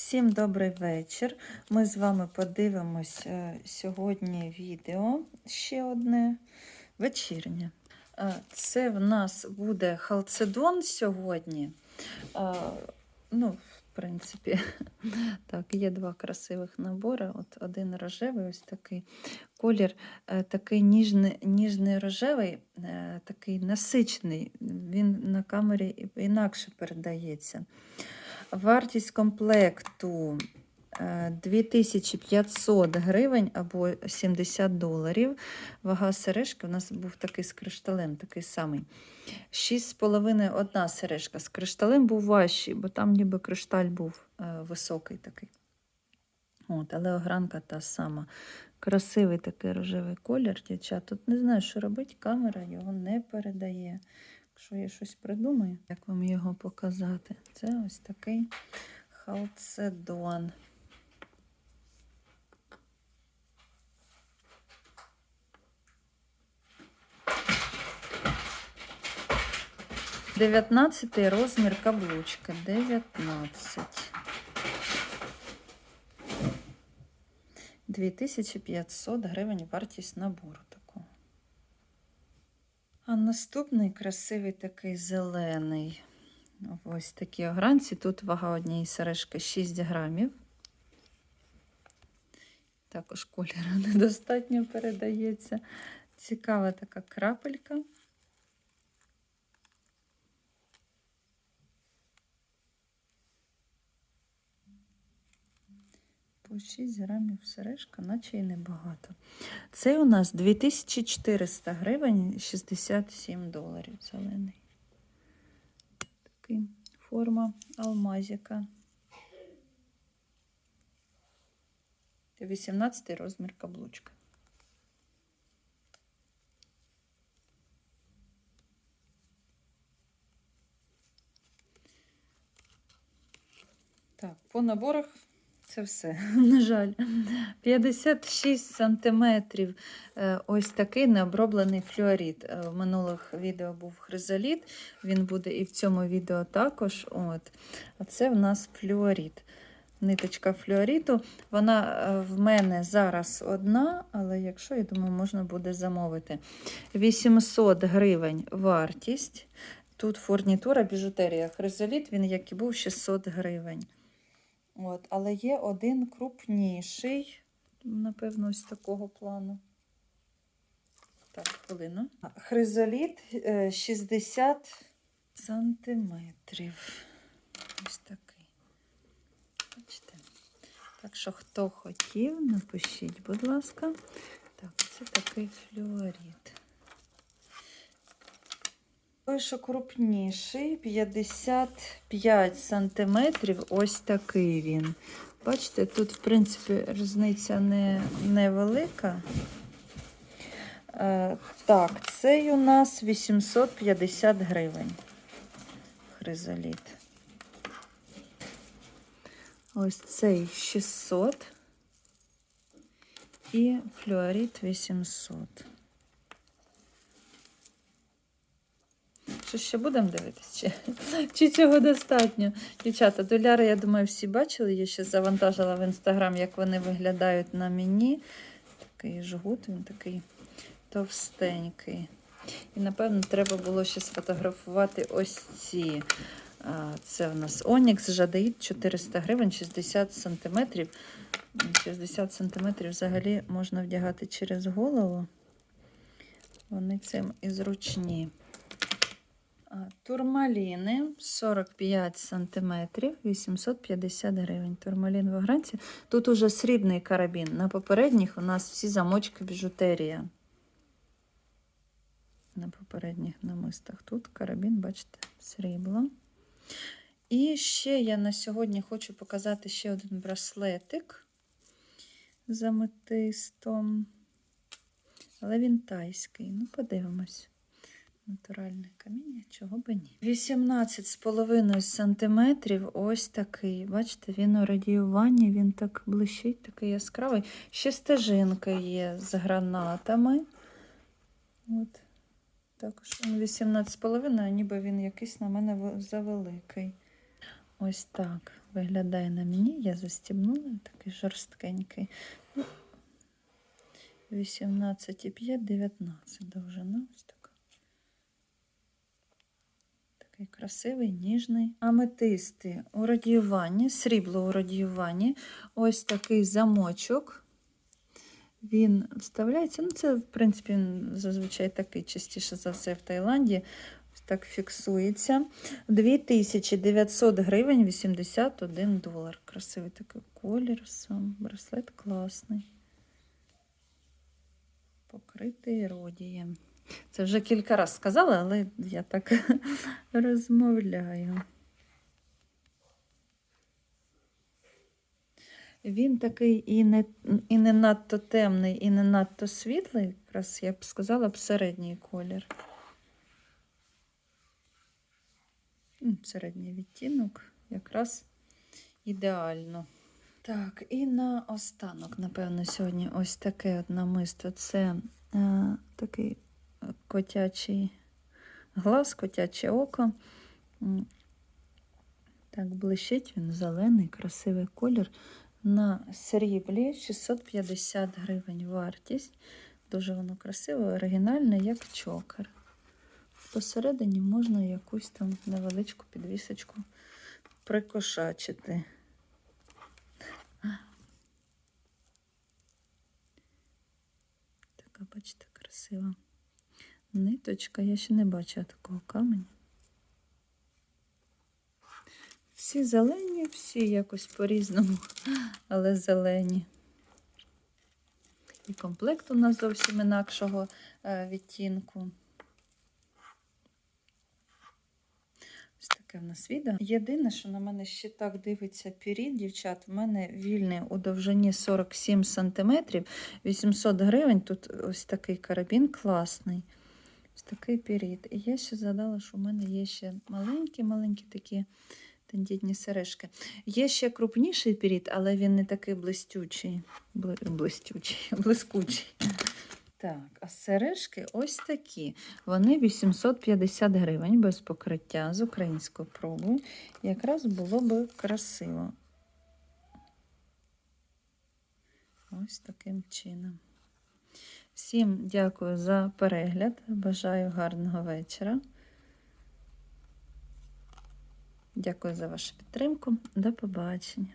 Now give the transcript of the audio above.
Всім добрий вечір. Ми з вами подивимось е, сьогодні відео ще одне вечірнє. Е, Це в нас буде халцедон сьогодні. Е, Ну, в принципі, так, є два красивих набори. От один рожевий, ось такий колір, такий ніжний, ніжний рожевий, такий насичений. Він на камері інакше передається. Вартість комплекту е, 2500 гривень або 70 доларів. Вага сережки у нас був такий з кришталем, такий самий. 6,5 одна сережка. З кришталем був важчий, бо там ніби кришталь був е, високий такий. От, але огранка та сама. Красивий такий рожевий колір, дівчат. Тут не знаю, що робити, камера його не передає. Якщо я щось придумаю, як вам його показати? Це ось такий халцедон. Дев'ятнадцятий розмір каблучка. Дев'ятнадцять. 2500 гривень вартість набору. А наступний красивий такий зелений. Ось такі огранці. Тут вага однієї сережки 6 грамів. Також кольору недостатньо передається. Цікава така крапелька. По 6 грамів сережка, наче і небагато. Це у нас 2400 гривень 67 доларів зелений. Такий форма алмазика. 18 розмір каблучка. Так, по наборах це все, на жаль. 56 сантиметрів. Е, Ось такий необроблений флюорит. Е, В минулих відео був хризоліт, він буде і в цьому відео також. От. А це в нас флюорит. Ниточка флюориту. Вона е, в мене зараз одна, але якщо, я думаю, можна буде замовити. 800 гривень вартість. Тут фурнітура, біжутерія. Хризоліт, він як і був 600 гривень. От, але є один крупніший, напевно, ось такого плану. Так, хвилину. Хризоліт е, 60 сантиметрів. Ось такий. Бачите? Так що, хто хотів, напишіть, будь ласка. Так, це такий флюорит. Що крупніший, 55 сантиметрів, ось такий він. Бачите, тут, в принципі, різниця не, невелика. Е, так, цей у нас 850 гривень. Хризоліт. Ось цей 600 і флюорит 800. Що ще будемо дивитися? Чи, чи цього достатньо? Дівчата, доляри, я думаю, всі бачили. Я ще завантажила в інстаграм, як вони виглядають на мені. Такий жгут, він такий товстенький. І, напевно, треба було ще сфотографувати ось ці. Це в нас Онікс Жадаїд 400 гривень, 60 сантиметрів. 60 сантиметрів взагалі можна вдягати через голову. Вони цим і зручні. Турмаліни 45 см, 850 гривень. Турмалін в огранці. Тут уже срібний карабін. На попередніх у нас всі замочки біжутерія. На попередніх намистах. Тут карабін, бачите, срібло. І ще я на сьогодні хочу показати ще один браслетик з аметистом. Але він тайський. Ну, подивимось. Натуральне каміння, чого би ні. 18,5 сантиметрів. Ось такий. Бачите, він у радіюванні, він так блищить, такий яскравий. Ще стежинка є з гранатами. От. Також він 18,5, а ніби він якийсь на мене завеликий. ось так виглядає на мені. Я застібнула такий жорсткенький. Ну, 18,5, 19 довжина. Ось така. Такий красивий, ніжний. Аметисти у радіюванні, срібло у радіюванні. Ось такий замочок. Він вставляється. Ну, це, в принципі, зазвичай такий частіше за все в Таїланді. Так фіксується. 2900 гривень 81 долар. Красивий такий колір сам. Браслет класний. Покритий родієм. Це вже кілька разів сказала, але я так розмовляю. Він такий і не, і не надто темний, і не надто світлий. Якраз я б сказала б середній колір. Середній відтінок якраз ідеально. Так, і на останок, напевно, сьогодні ось таке от намисто. Це е, такий котячий глаз, котяче око. Так, блищить він зелений, красивий колір. На сріблі 650 гривень вартість. Дуже воно красиве, оригінальне, як чокер. Посередині можна якусь там невеличку підвісочку прикошачити. Така, бачите, красива ниточка. Я ще не бачила такого каменю. Всі зелені, всі якось по-різному, але зелені. І комплект у нас зовсім інакшого е, відтінку. Ось таке в нас відео. Єдине, що на мене ще так дивиться пірід, дівчат, в мене вільний у довжині 47 см, 800 гривень. Тут ось такий карабін класний. Ось такий пірід. І я ще згадала, що в мене є ще маленькі-маленькі такі тендітні сережки. Є ще крупніший пірід, але він не такий блистючий. Бли- Блистючий, блискучий. Так, а сережки ось такі. Вони 850 гривень без покриття з українською пробою. Якраз було би красиво. Ось таким чином. Всім дякую за перегляд. Бажаю гарного вечора. Дякую за вашу підтримку. До побачення.